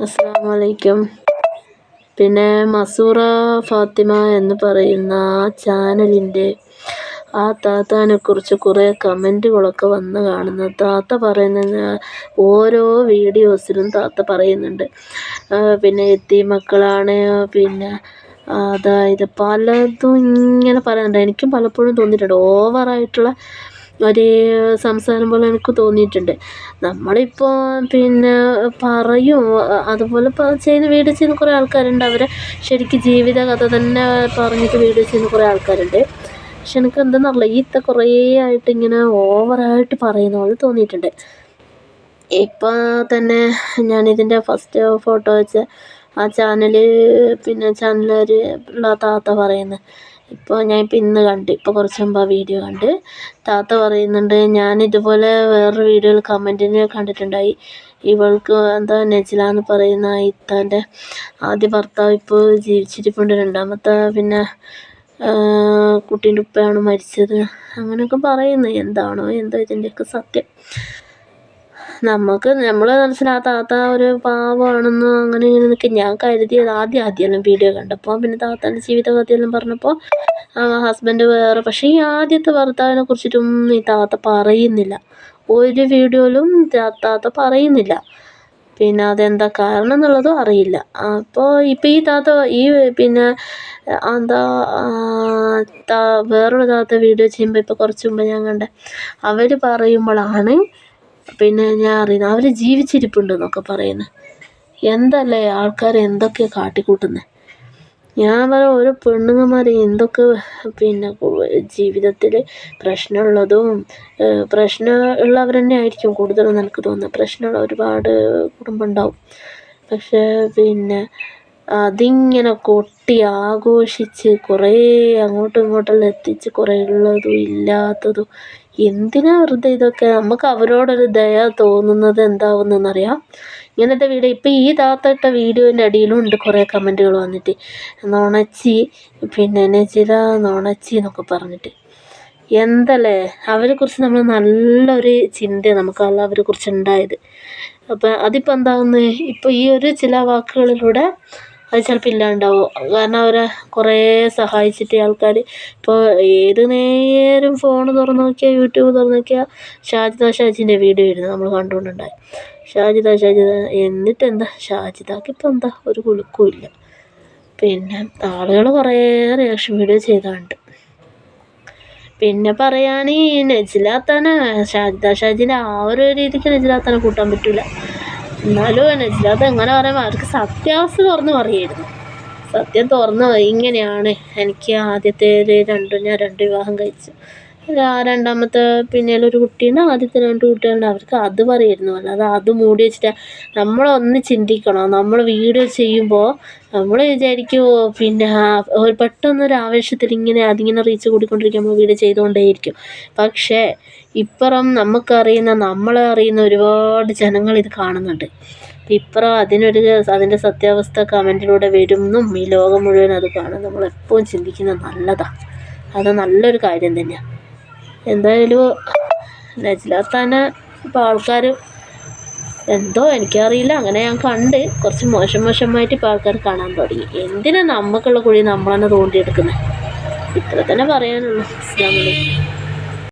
അസ്സാം വലൈക്കും പിന്നെ മസൂറ ഫാത്തിമ എന്ന് പറയുന്ന ആ ചാനലിന്റെ ആ താത്താനെ കുറിച്ച് കുറേ കമന്റുകളൊക്കെ വന്ന് കാണുന്നു താത്ത പറയുന്ന ഓരോ വീഡിയോസിലും താത്ത പറയുന്നുണ്ട്. പിന്നെ എത്തി മക്കളാണ് പിന്നെ അതായത് പലതും ഇങ്ങനെ പറയുന്നുണ്ട്. എനിക്കും പലപ്പോഴും തോന്നിയിട്ടുണ്ട്. ഓവറായിട്ടുള്ള ഒരു സംസാരം പോലെ എനിക്ക് തോന്നിയിട്ടുണ്ട്. നമ്മളിപ്പോൾ പിന്നെ പറയും അതുപോലെ ചെയ്യുന്ന വീഡിയോ ചെയ്യുന്ന കുറേ ആൾക്കാരുണ്ട്. അവരെ ശരിക്കും ജീവിത കഥ തന്നെ പറഞ്ഞിട്ട് വീഡിയോ ചെയ്യുന്ന കുറേ ആൾക്കാരുണ്ട്. പക്ഷെ എനിക്ക് ഈ ഇത്ത കുറേ ആയിട്ട് ഇങ്ങനെ ഓവറായിട്ട് പറയുന്ന പോലെ തോന്നിയിട്ടുണ്ട്. ഇപ്പം തന്നെ ഞാനിതിന്റെ ഫസ്റ്റ് ഫോട്ടോ വെച്ച് ആ ചാനൽ പിന്നെ ഉള്ള താത്ത പറയുന്നത് ഇപ്പോൾ ഞാൻ ഇപ്പോൾ ഇന്ന് കണ്ട് ഇപ്പോൾ കുറച്ച് മുമ്പ് ആ വീഡിയോ കണ്ട്. താത്ത പറയുന്നുണ്ട് ഞാൻ ഇതുപോലെ വേറൊരു വീഡിയോയിൽ കമന്റിന് കണ്ടിട്ടുണ്ടായി. ഇവൾക്ക് എന്താ നജില എന്ന് പറയുന്ന ഇത്താന്റെ ആദ്യ ഭർത്താവ് ഇപ്പോൾ ജീവിച്ചിരിപ്പുണ്ട്. രണ്ടാമത്തെ പിന്നെ കുട്ടീന്റെ ഉപ്പയാണ് മരിച്ചത്. അങ്ങനെയൊക്കെ പറയുന്നു. എന്താണോ എന്താ ഇതിന്റെയൊക്കെ സത്യം. നമുക്ക് നമ്മളെ മനസ്സിലാകാത്ത താത്ത ഒരു പാവമാണെന്ന് അങ്ങനെ ഇങ്ങനെ നിൽക്കും ഞാൻ കരുതിയത് ആദ്യം ആദ്യമെല്ലാം വീഡിയോ കണ്ടപ്പോൾ പിന്നെ താത്താന്റെ ജീവിതകഥയെല്ലാം പറഞ്ഞപ്പോൾ ഹസ്ബൻഡ് വേറെ. പക്ഷേ ഈ ആദ്യത്തെ ഭർത്താവിനെ കുറിച്ചിട്ടൊന്നും ഈ താത്ത പറയുന്നില്ല. ഒരു വീഡിയോയിലും താത്ത പറയുന്നില്ല. പിന്നെ അതെന്താ കാരണം എന്നുള്ളതും അറിയില്ല. അപ്പോൾ ഇപ്പോൾ ഈ താത്ത ഈ പിന്നെ എന്താ വേറൊരു താത്ത വീഡിയോ ചെയ്യുമ്പോൾ ഇപ്പോൾ കുറച്ച് മുമ്പ് ഞാൻ കണ്ട അവർ പറയുമ്പോഴാണ് പിന്നെ ഞാൻ അറിയുന്നത് അവർ ജീവിച്ചിരിപ്പുണ്ടെന്നൊക്കെ പറയുന്നത് എന്തല്ലേ ആൾക്കാർ എന്തൊക്കെയാണ് കാട്ടിക്കൂട്ടുന്നത് ഞാൻ പറയാം ഓരോ പെണ്ണുങ്ങന്മാർ എന്തൊക്കെ പിന്നെ ജീവിതത്തിൽ പ്രശ്നമുള്ളതും പ്രശ്നം ഉള്ളവർ തന്നെ ആയിരിക്കും കൂടുതലും എനിക്ക് തോന്നുന്നത് പ്രശ്നമുള്ള ഒരുപാട് കുടുംബം ഉണ്ടാവും പക്ഷേ പിന്നെ അതിങ്ങനെ കൊട്ടി ആഘോഷിച്ച് കുറേ അങ്ങോട്ടും ഇങ്ങോട്ടെല്ലാം എത്തിച്ച് കുറേ ഉള്ളതും ഇല്ലാത്തതും എന്തിനാ വെറുതെ ഇതൊക്കെ? നമുക്ക് അവരോടൊരു ദയ തോന്നുന്നത് എന്താവുന്നതെന്നറിയാം. ഇങ്ങനത്തെ വീഡിയോ ഇപ്പം ഈ താത്തട്ട വീഡിയോന്റെ അടിയിലും ഉണ്ട് കുറേ കമന്റുകൾ വന്നിട്ട്. നുണച്ചി പിന്നെ നജില നുണച്ചി എന്നൊക്കെ പറഞ്ഞിട്ട്. എന്തല്ലേ? അവരെക്കുറിച്ച് നമ്മൾ നല്ലൊരു ചിന്ത നമുക്ക് അവരെക്കുറിച്ച് ഉണ്ടായത്. അപ്പം അതിപ്പോൾ എന്താകുന്നത് ഇപ്പോൾ ഈ ഒരു ചില വാക്കുകളിലൂടെ അത് ചിലപ്പോൾ ഇല്ലാണ്ടാവും. കാരണം അവരെ കുറേ സഹായിച്ചിട്ട് ആൾക്കാർ ഇപ്പോൾ ഏത് നേരം ഫോൺ തുറന്ന് നോക്കിയാൽ യൂട്യൂബ് തുറന്ന് നോക്കിയാൽ ഷാജിദ ഷാജിന്റെ വീഡിയോ ആയിരുന്നു നമ്മൾ കണ്ടുകൊണ്ടുണ്ടായി. ഷാജിദ ഷാജിദ എന്നിട്ട് എന്താ ഷാജിദക്ക് ഇപ്പം എന്താ? ഒരു കുലുക്കുമില്ല പിന്നെ ആളുകൾ കുറേ റിയാക്ഷൻ വീഡിയോ ചെയ്താണ്ട്. പിന്നെ പറയുകയാണെങ്കിൽ നജിലാത്താനെ ഷാജിദ ഷാജിന്റെ ആ ഒരു രീതിക്ക് നജിലാത്തനെ കൂട്ടാൻ പറ്റില്ല എന്നാലും നജിലാത്ത എങ്ങനെ പറയുമ്പോൾ അവർക്ക് സത്യാവസ്ഥ തുറന്ന് പറയുമായിരുന്നു. സത്യം തുറന്ന് ഇങ്ങനെയാണ്. എനിക്ക് ആദ്യത്തെ രണ്ടും ഞാൻ രണ്ട് വിവാഹം കഴിച്ചു. രണ്ടാമത്തെ പിന്നെ ഒരു കുട്ടീനെ ആദ്യത്തെ രണ്ട് കുട്ടികളുണ്ട് അവർക്ക് അത് പറയുമായിരുന്നു അല്ലാതെ അത് മൂടി വെച്ചിട്ട് നമ്മളൊന്ന് ചിന്തിക്കണം? നമ്മൾ വീഡിയോ ചെയ്യുമ്പോൾ നമ്മൾ വിചാരിക്കും പിന്നെ ഒരു പെട്ടെന്നൊരു ആവേശത്തിൽ ഇങ്ങനെ അതിങ്ങനെ റീച്ച് കൂടിക്കൊണ്ടിരിക്കുമ്പോൾ വീഡിയോ ചെയ്തുകൊണ്ടേയിരിക്കും. പക്ഷേ ഇപ്പുറം നമുക്കറിയുന്ന നമ്മളെ അറിയുന്ന ഒരുപാട് ജനങ്ങൾ ഇത് കാണുന്നുണ്ട്. ഇപ്പുറം അതിനൊരു അതിന്റെ സത്യാവസ്ഥ കമന്റിലൂടെ വരുമെന്നും ഈ ലോകം മുഴുവൻ അത് കാണും. നമ്മളെപ്പോഴും ചിന്തിക്കുന്നത് നല്ലതാണ് അത് നല്ലൊരു കാര്യം തന്നെയാണ് എന്തായാലും നജ്ലാത്താനെ ഇപ്പോൾ ആൾക്കാർ എന്തോ എനിക്കറിയില്ല. അങ്ങനെ ഞാൻ കണ്ട് കുറച്ച് മോശം മോശമായിട്ട് ഇപ്പോൾ ആൾക്കാർ കാണാൻ തുടങ്ങി. എന്തിനാ നമുക്കുള്ള കുഴി നമ്മൾ തന്നെ തോണ്ടിയെടുക്കുന്നത് ഇത്ര തന്നെ പറയാനുള്ളൂ. അസ്സാം വലൈക്കും